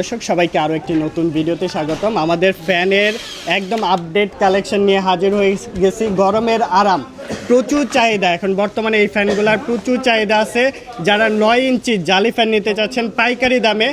দর্শক, সবাইকে আরও একটি নতুন ভিডিওতে স্বাগতম। আমাদের ফ্যানের একদম আপডেট কালেকশন নিয়ে হাজির হয়ে গেছি। গরমের আরাম, প্রচুর চাহিদা। এখন বর্তমানে এই ফ্যানগুলোর প্রচুর চাহিদা আছে। যারা নয় ইঞ্চি জালি ফ্যান নিতে চাচ্ছেন, পাইকারি দামে।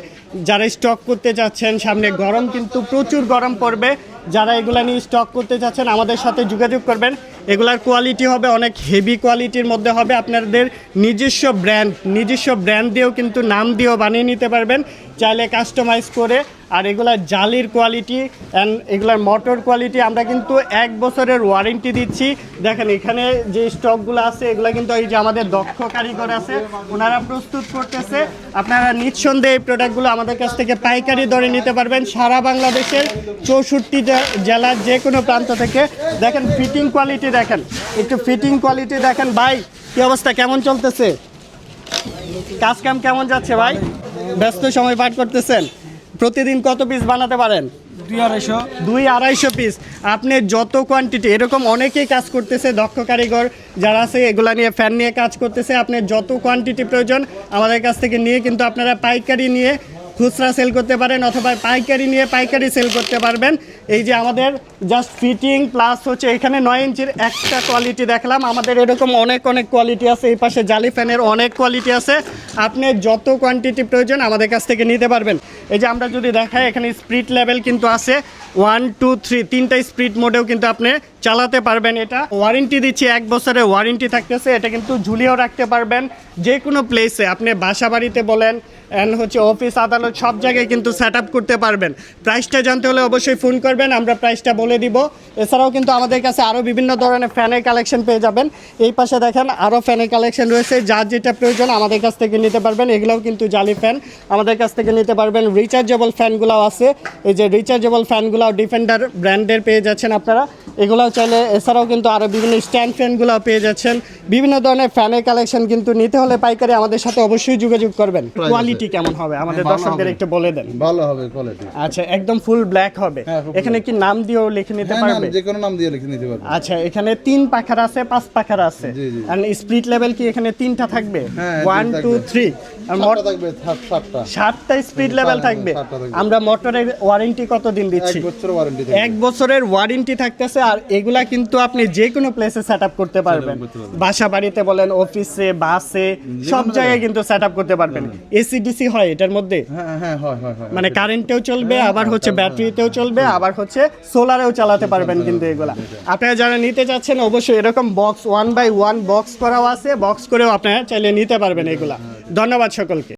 যারা স্টক করতে চাচ্ছেন, সামনে গরম কিন্তু প্রচুর গরম পড়বে। যারা এগুলা নিয়ে স্টক করতে চাচ্ছেন, আমাদের সাথে যোগাযোগ করবেন। এগুলার কোয়ালিটি হবে, অনেক হেভি কোয়ালিটির মধ্যে হবে। আপনাদের নিজস্ব ব্র্যান্ড নিজস্ব ব্র্যান্ড দিয়েও কিন্তু নাম দিয়েও বানিয়ে নিতে পারবেন। চাইলে কাস্টমাইজ করে আর এগুলার জালির কোয়ালিটি অ্যান্ড এগুলার মোটর কোয়ালিটি আমরা কিন্তু এক বছরের ওয়ারেন্টি দিচ্ছি। দেখেন, এখানে যে স্টকগুলো আছে, এগুলো কিন্তু এই যে আমাদের দক্ষ কারিগর আছে, ওনারা প্রস্তুত করতেছে। আপনারা নিঃসন্দেহে এই প্রোডাক্টগুলো আমাদের কাছ থেকে পাইকারি দরে নিতে পারবেন। সারা বাংলাদেশের চৌষট্টি জেলার যে কোনো প্রান্ত থেকে। দেখেন ফিটিং কোয়ালিটি দেখেন, একটু ফিটিং কোয়ালিটি দেখেন। ভাই, কি অবস্থা? কেমন চলতেছে? কাজ কাম কেমন যাচ্ছে ভাই? ব্যস্ত সময় পার করতেছেন? প্রতিদিন কত পিস বানাতে পারেন? দুই আড়াইশো। দুই আড়াইশো পিস আপনি যত কোয়ান্টিটি এরকম অনেকেই কাজ করতেছে দক্ষ কারিগর যারা আছে এগুলা নিয়ে ফ্যান নিয়ে কাজ করতেছে আপনি যত কোয়ান্টিটি প্রয়োজন আমাদের কাছ থেকে নিয়ে কিন্তু আপনারা পাইকারি নিয়ে খুচরা সেল করতে পারেন অথবা পাইকারি নিয়ে পাইকারি সেল করতে পারবেন। এই যে আমাদের জাস্ট ফিটিং প্লাস হচ্ছে এখানে নয় ইঞ্চির একটা কোয়ালিটি দেখলাম। আমাদের এরকম অনেক অনেক কোয়ালিটি আছে। এই পাশে জালি ফ্যানের অনেক কোয়ালিটি আছে। আপনি যত কোয়ান্টিটি প্রয়োজন আমাদের কাছ থেকে নিতে পারবেন। এই যে আমরা যদি দেখাই, এখানে স্পিড লেভেল কিন্তু আছে। ওয়ান টু থ্রি তিনটা স্পিড মোডেও কিন্তু আপনি চালাতে পারবেন এটা। ওয়ারেন্টি দিচ্ছি, এক বছরের ওয়ারেন্টি থাকতেছে। এটা কিন্তু ঝুলিয়েও রাখতে পারবেন। যে কোনো প্লেসে আপনি বাসা বাড়িতে বলেন অ্যান্ড হচ্ছে অফিস আদালত সব জায়গায় কিন্তু সেট করতে পারবেন। প্রাইসটা জানতে হলে অবশ্যই ফোন করবেন, আমরা প্রাইসটা বলে দিব। এছাড়াও কিন্তু আমাদের কাছে আরও বিভিন্ন ধরনের ফ্যানের কালেকশন পেয়ে যাবেন। এই পাশে দেখেন আরও ফ্যানের কালেকশন রয়েছে, যার যেটা প্রয়োজন আমাদের কাছ থেকে নিতে পারবেন। এগুলোও কিন্তু জালি ফ্যান আমাদের কাছ থেকে নিতে পারবেন রিচার্জেবল ফ্যানগুলোও আছে। এই যে রিচার্জেবল ফ্যানগুলোও ডিফেন্ডার ব্র্যান্ডের পেয়ে যাচ্ছেন আপনারা। এগুলোও চাইলে এছাড়াও কিন্তু আরও বিভিন্ন স্ট্যান্ড ফ্যানগুলোও পেয়ে যাচ্ছেন। বিভিন্ন ধরনের ফ্যানের কালেকশন কিন্তু নিতে হলে পাইকারি আমাদের সাথে অবশ্যই যোগাযোগ করবেন। কোয়ালিটি কেমন হবে? আমাদের দর্শকদের একটু বলে দেন। ভালো হবে কোয়ালিটি আচ্ছা একদম ফুল ব্ল্যাক হবে। হ্যাঁ, এখানে কি নাম দিয়েও লিখে নিতে হ্যাঁ পারবে? যে কোনো নাম দিয়ে লিখে নিতে পারবে। আচ্ছা এখানে তিন পাখার আছে পাঁচ পাখার আছে। আর স্প্লিট লেভেল কি এখানে তিনটা থাকবে? হ্যাঁ, ওয়ান টু। থ্রি সাতটা থাকবে সাতটা। সাতটা স্পিড লেভেল হ্যাঁ, থাকবে আমরা মোটরের ওয়ারেন্টি কত দিন দিচ্ছি? এক বছরের ওয়ারেন্টি থাকতেছে আর এগুলা কিন্তু আপনি যে কোনো প্লেসে সেট করতে পারবেন। বাসা বাড়িতে বলেন অফিসে বাসে সব জায়গায় কিন্তু সেট আপ করতে পারবেন। এসি ডিসি হয় এটার মধ্যে? হ্যাঁ হ্যাঁ মানে কারেন্টেও চলবে হ্যাঁ, আবার হচ্ছে ব্যাটারিতেও চলবে আবার হচ্ছে সোলারেও চালাতে পারবেন কিন্তু এগুলা। আপনারা যারা নিতে চাচ্ছেন অবশ্যই এরকম box one by one box করাও আছে বক্স করেও আপনারা চাইলে নিতে পারবেন এগুলা। ধন্যবাদ সকলকে।